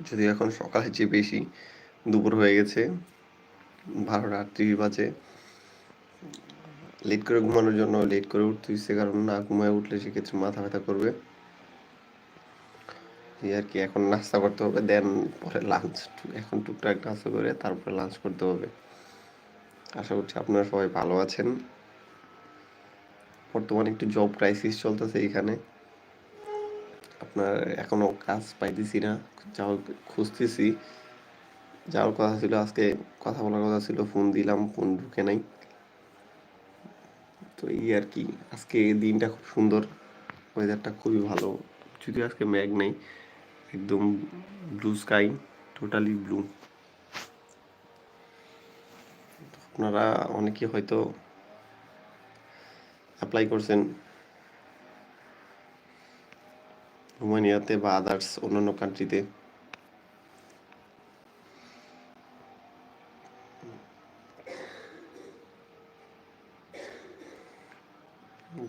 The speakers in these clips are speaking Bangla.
যদিও এখন সকালের চেয়ে বেশি, দুপুর হয়ে গেছে, বারোটা আটত্রিশ বাজে। লেট করে ঘুমানোর জন্য লেট করে উঠতে হচ্ছে কারণ না ঘুমায় উঠলে সেক্ষেত্রে মাথা ব্যথা করবে। এই আর কি, এখন নাস্তা করতে হবে, দেন পরে লাঞ্চ এখন টুকটাক নাস্তা করে তারপরে লাঞ্চ করতে হবে। আশা করছি আপনারা সবাই ভালো আছেন। বর্তমানে একটু জব ক্রাইসিস চলতেছে এখানে। আপনার এখনও কাজ পাইতেছি না। যাও, খুঁজতেছি। যাওয়ার কথা ছিল, আজকে কথা বলার কথা ছিল ফোন দিলাম ফোন ঢুকে নাই। তো এই আর কি, আজকে দিনটা খুব সুন্দর ওয়েদারটা খুবই ভালো। যদিও আজকে ম্যাগ নেই, একদম ব্লু স্কাই টোটালি ব্লু আপনারা অনেকে হয়তো অ্যাপ্লাই করছেন। রোমানিয়াতে বা আদার্স অন্যান্য কান্ট্রিতে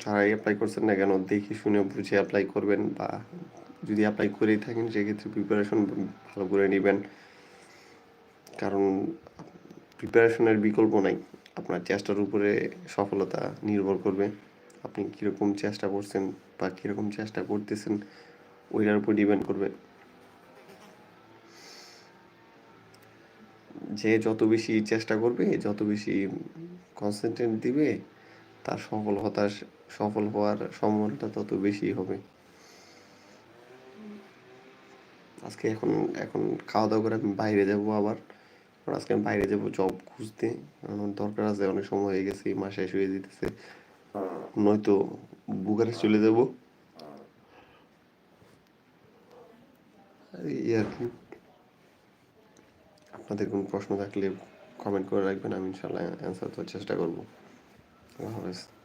যারা অ্যাপ্লাই করছেন না কেন, দেখে শুনে বুঝে অ্যাপ্লাই করবেন বা যদি অ্যাপ্লাই করেই থাকেন, সেক্ষেত্রে প্রিপারেশন ভালো করে নেবেন। কারণ প্রিপারেশনের বিকল্প নাই। আপনার চেষ্টার উপরে সফলতা নির্ভর করবে। আপনি কীরকম চেষ্টা করছেন বা কীরকম চেষ্টা করতেছেন ওইটার উপর ডিপেন্ড করবে। যে যত বেশি চেষ্টা করবে, যত বেশি কনসেন্ট্রেট দিবে, তার সফল হতাশ, সফল হওয়ার সম্ভাবনাটা তত বেশি হবে। আজকে এখন এখন খাওয়া দাওয়া করে আমি বাইরে যাব আবার। আজকে আমি বাইরে যাব জব খুঁজতে। আমার দরকার আছে, অনেক সময় হয়ে গেছে মাস শেষ হয়ে যেতেছে। নয়তো বুকারেস্ট চলে যাব। এই আর কি। আপনাদের কোনো প্রশ্ন থাকলে কমেন্ট করে রাখবেন, আমি ইনশাল্লাহ অ্যান্সার দেওয়ার চেষ্টা করব। আল্লাহ হাফেজ।